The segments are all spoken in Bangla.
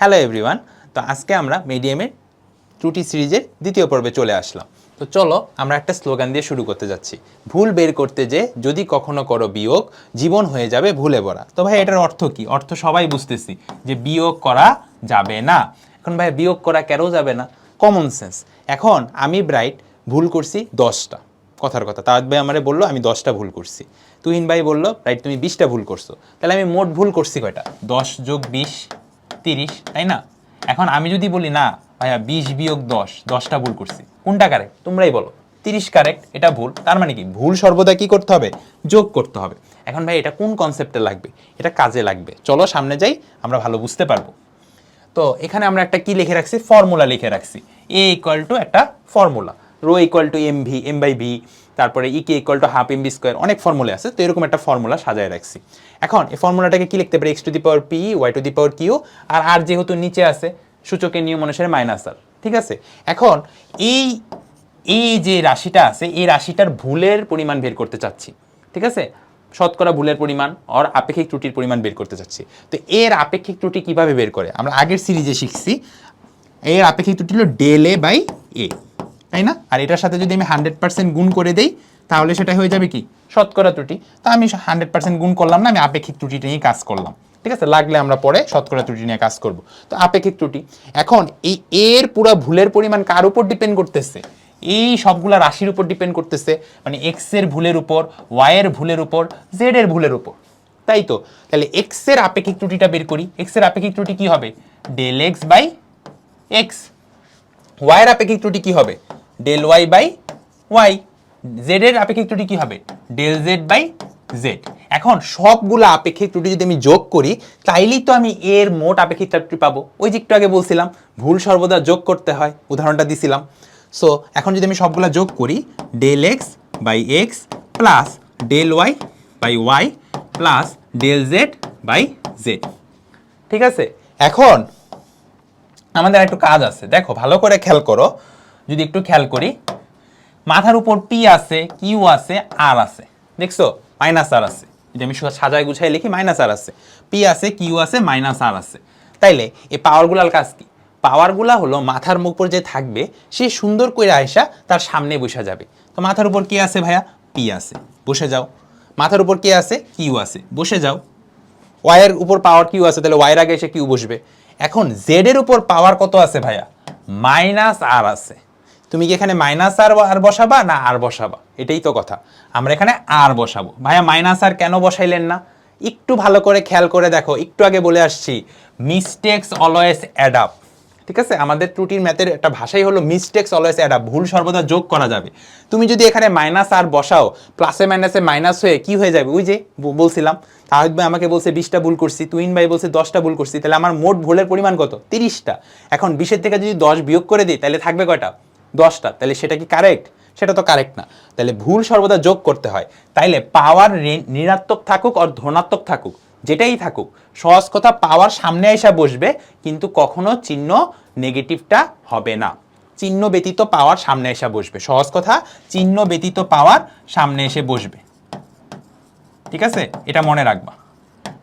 হ্যালো এভরিওয়ান তো আজকে আমরা মিডিয়ামের ত্রুটি সিরিজের দ্বিতীয় পর্বে চলে আসলাম। তো চলো আমরা একটা স্লোগান দিয়ে শুরু করতে যাচ্ছি। ভুল বের করতে যে যদি কখনো করো বিয়োগ, জীবন হয়ে যাবে ভুলে ভরা। তো ভাই, এটার অর্থ কি? অর্থ সবাই বুঝতেছি যে বিয়োগ করা যাবে না। এখন ভাই, বিয়োগ করা কেন যাবে না? কমন সেন্স এখন আমি ব্রাইট ভুল করছি দশটা। কথার কথা। তাজ ভাই আমারে বলল, আমি দশটা ভুল করছি। তুহিন ভাই বলল, রাইট, তুমি বিশটা ভুল করছ। তাহলে আমি মোট ভুল করছি কয়টা? দশ যোগ বিশ তিরিশ, তাই না? এখন আমি যদি বলি, না, ভাইয়া, বিশ বিয়োগ দশ, দশটা ভুল করছি। কোনটা কারেক্ট তোমরাই বলো। তিরিশ কারেক্ট এটা ভুল। তার মানে কি? ভুল সর্বদা কি করতে হবে? যোগ করতে হবে। এখন ভাই, এটা কোন কনসেপ্টে লাগবে? এটা কাজে লাগবে। চলো, সামনে যাই, আমরা ভালো বুঝতে পারব। তো, এখানে আমরা একটা কি লিখে রাখছি? ফর্মুলা লিখে রাখছি। এ ইকুয়াল টু একটা formula rho equal to M V M by V তারপরে E K equal to half M V square অনেক ফর্মুলা আছে, তো এরকম একটা ফর্মুলা সাজায় রাখছি। এখন, এই ফর্মুলাটাকে কি লিখতে পারি? X to the power P Y to the power Q R আর যেহেতু নিচে আছে, সূচকের নিয়ম অনুসারে মাইনাস আর ঠিক আছে? এখন, এই এই যে রাশিটা আছে, এই রাশিটার ভুলের পরিমাণ বের করতে চাচ্ছি, ঠিক আছে? শতকরা ভুলের পরিমাণ আর আপেক্ষিক ত্রুটির পরিমাণ বের করতে চাচ্ছি। তো এর আপেক্ষিক ত্রুটি কীভাবে বের করে? আমরা আগের সিরিজে শিখছি, এর আপেক্ষিক ত্রুটি হলো ডেল এ বাই এ তাই না? আর এটার সাথে যদি আমি হান্ড্রেড পার্সেন্ট গুণ করে দেই, তাহলে সেটা হয়ে যাবে কি? শতকরা ত্রুটি। তা আমি হান্ড্রেড পার্সেন্ট গুণ করলাম না, আমি আপেক্ষিক ত্রুটিটা নিয়ে কাজ করলাম। ঠিক আছে? লাগলে আমরা পরে শতকরা ত্রুটি নিয়ে কাজ করব। তো আপেক্ষিক ত্রুটি। এখন এই এর পুরো ভুলের পরিমাণ কার উপর ডিপেন্ড করতেছে? এই সবগুলা রাশির উপর ডিপেন্ড করতেছে। মানে এক্সের ভুলের উপর ওয়াই এর ভুলের উপর জেড এর ভুলের উপর। তাই তো? তাহলে এক্সের আপেক্ষিক ত্রুটিটা বের করি। এক্সের আপেক্ষিক ত্রুটি কি হবে? ডেল এক্স বাই এক্স ওয়াইয়ের আপেক্ষিক ত্রুটি কি হবে? Del Y by Y Z এর আপেক্ষিক ত্রুটি কি হবে? ডেল জেড বাই জেড এখন সবগুলো আপেক্ষিক ত্রুটি যদি আমি যোগ করি, তাইলেই তো আমি এর মোট আপেক্ষিক ত্রুটি পাবো। ওই যে একটু আগে বলছিলাম, ভুল সর্বদা যোগ করতে হয়, উদাহরণটা দিছিলাম। সো এখন যদি আমি সবগুলা যোগ করি del X by X plus del Y by Y plus del Z by Z ঠিক আছে? এখন আমাদের একটু কাজ আছে। দেখো, ভালো করে খেয়াল করো। যদি একটু খেয়াল করি, মাথার উপর পি আছে কিউ আছে আর আছে। দেখছ? মাইনাস আর আছে। যদি আমি সাজায় গুছাই লিখি, মাইনাস আর আছে। পি আছে কিউ আছে, মাইনাস আর আছে। তাইলে এই পাওয়ারগুলার কাজ কি? পাওয়ারগুলা হলো মাথার মুখ উপর যে থাকবে, সে সুন্দর করে আয়সা তার সামনে বসে যাবে। তো মাথার উপর কি আছে ভাইয়া? পি আছে। বসে যাও। মাথার উপর কে আছে? কিউ আছে। বসে যাও। ওয়াইয়ের উপর পাওয়ার কিউ আছে, তাহলে ওয়াইয়ের আগে এসে কিউ বসবে। এখন জেড এর উপর পাওয়ার কত আছে ভাইয়া? মাইনাস আর আছে। তুমি কি এখানে মাইনাস আর আর বসাবা? না, আর বসাবা। এটাই তো কথা। আমরা এখানে আর বসাবো। ভাইয়া মাইনাস আর কেন বসাইলেন না? একটু ভালো করে খেয়াল করে দেখো। একটু আগে বলে আসছি মিস্টেক্স অলওয়েজ অ্যাড আপ ঠিক আছে? আমাদের ত্রুটির ম্যাথের একটা ভাষাই হলো মিস্টেক্স অলওয়েজ অ্যাড আপ ভুল সর্বদা যোগ করা যাবে। তুমি যদি এখানে মাইনাস আর বসাও প্লাসে মাইনাসে মাইনাস হয়ে কি হয়ে যাবে? ওই যে বলছিলাম, তাহিদ ভাই আমাকে বলছে বিশটা ভুল করছি। তুইন ভাই বলছে দশটা ভুল করছি। তাহলে আমার মোট ভুলের পরিমাণ কত? তিরিশটা এখন বিশের থেকে যদি দশ বিয়োগ করে দিই, তাহলে থাকবে কয়টা? দশটা, তাহলে সেটা কি কারেক্ট সেটা তো কারেক্ট না। তাহলে ভুল সর্বদা যোগ করতে হয়। তাইলে পাওয়ার ঋণাত্মক থাকুক আর ধনাত্মক থাকুক, যেটাই থাকুক, সহজ কথা পাওয়ার সামনে এসে বসবে, কিন্তু কখনো চিহ্ন নেগেটিভটা হবে না। চিহ্ন ব্যতীত পাওয়ার সামনে এসে বসবে। সহজ কথা, চিহ্ন ব্যতীত পাওয়ার সামনে এসে বসবে। ঠিক আছে? এটা মনে রাখবা।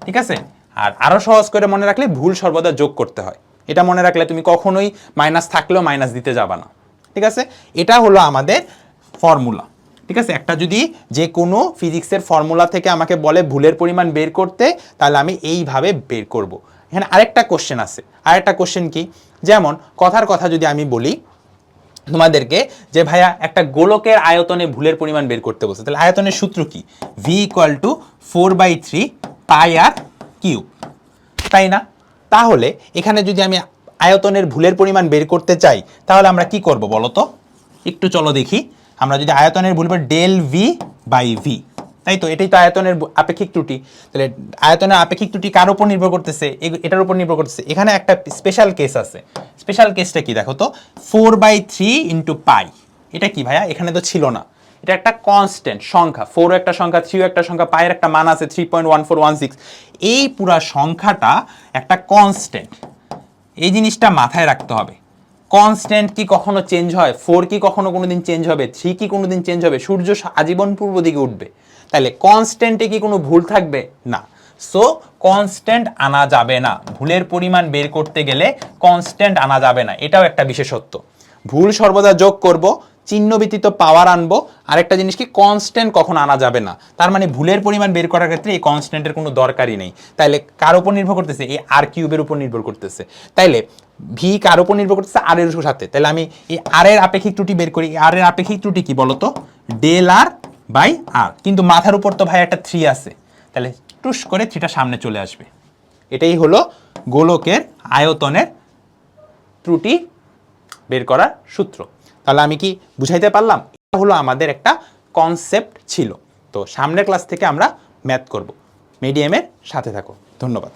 ঠিক আছে? আর আরও সহজ করে মনে রাখলে ভুল সর্বদা যোগ করতে হয়। এটা মনে রাখলে তুমি কখনোই মাইনাস থাকলেও মাইনাস দিতে যাবা না। ঠিক আছে? এটা হলো আমাদের ফর্মুলা ঠিক আছে? একটা যদি যে কোনো ফিজিক্সের ফর্মুলা থেকে আমাকে বলে ভুলের পরিমাণ বের করতে, তাহলে আমি এইভাবে বের করব। এখানে আরেকটা কোশ্চেন আছে। আরেকটা কোশ্চেন কি? যেমন, কথার কথা যদি আমি বলি, তোমাদেরকে যে ভাইয়া একটা গোলকের আয়তনে ভুলের পরিমাণ বের করতে বলছে, তাহলে আয়তনের সূত্র কি? V equal to four by three pi r cube তাই না? তাহলে এখানে যদি আমি আয়তনের ভুলের পরিমাণ বের করতে চাই, তাহলে আমরা কি করব বলো তো একটু চলো দেখি। আমরা যদি আয়তনের ভুল ডেল ভি বাই ভি তাই তো? এটাই তো আয়তনের আপেক্ষিক ত্রুটি। তাহলে আয়তনের আপেক্ষিক ত্রুটি কার উপর নির্ভর করতেছে? এটার উপর নির্ভর করতেছে। এখানে একটা স্পেশাল কেস আছে। স্পেশাল কেসটা কি দেখো তো? Four by three into pi এটা কি ভাইয়া? এখানে তো ছিল না। এটা একটা কনস্ট্যান্ট সংখ্যা। ফোর একটা সংখ্যা থ্রিও একটা সংখ্যা পায়ের একটা মান আছে three point one four one six এই পুরা সংখ্যাটা একটা কনস্ট্যান্ট এই জিনিসটা মাথায় রাখতে হবে। কনস্ট্যান্ট কি কখনো চেঞ্জ হয়? ফোর কি কখনো কোনো দিন চেঞ্জ হবে? থ্রি কি কোনো দিন চেঞ্জ হবে? সূর্য আজীবন পূর্ব দিকে উঠবে। তাহলে কনস্ট্যান্টে কি কোনো ভুল থাকবে? না। সো কনস্ট্যান্ট আনা যাবে না। ভুলের পরিমাণ বের করতে গেলে কনস্ট্যান্ট আনা যাবে না। এটাও একটা বিশেষত্ব। ভুল সর্বদা যোগ করব চিহ্ন ব্যতীত পাওয়ার আনব, আরেকটা জিনিস কি কনস্ট্যান্ট কখন আনা যাবে না। তার মানে ভুলের পরিমাণ বের করার ক্ষেত্রে এই কনস্ট্যান্টের কোনো দরকারই নেই। তাইলে কার উপর নির্ভর করতেছে? এই আর কিউবের উপর নির্ভর করতেছে। তাইলে ভি কার উপর নির্ভর করতেছে? আর এর সাথে। তাহলে আমি এই আর এর আপেক্ষিক ত্রুটি বের করি। আর এর আপেক্ষিক ত্রুটি কি বলতো? ডেল আর বাই আর কিন্তু মাথার উপর তো ভাই একটা থ্রি আছে। তাহলে টুস করে থ্রিটা সামনে চলে আসবে। এটাই হলো গোলকের আয়তনের ত্রুটি বের করার সূত্র। তাহলে আমি কি বুঝাইতে পারলাম? এটা হলো আমাদের একটা কনসেপ্ট ছিল। তো সামনের ক্লাস থেকে আমরা ম্যাথ করব। মিডিয়ামের সাথে থাকো। ধন্যবাদ।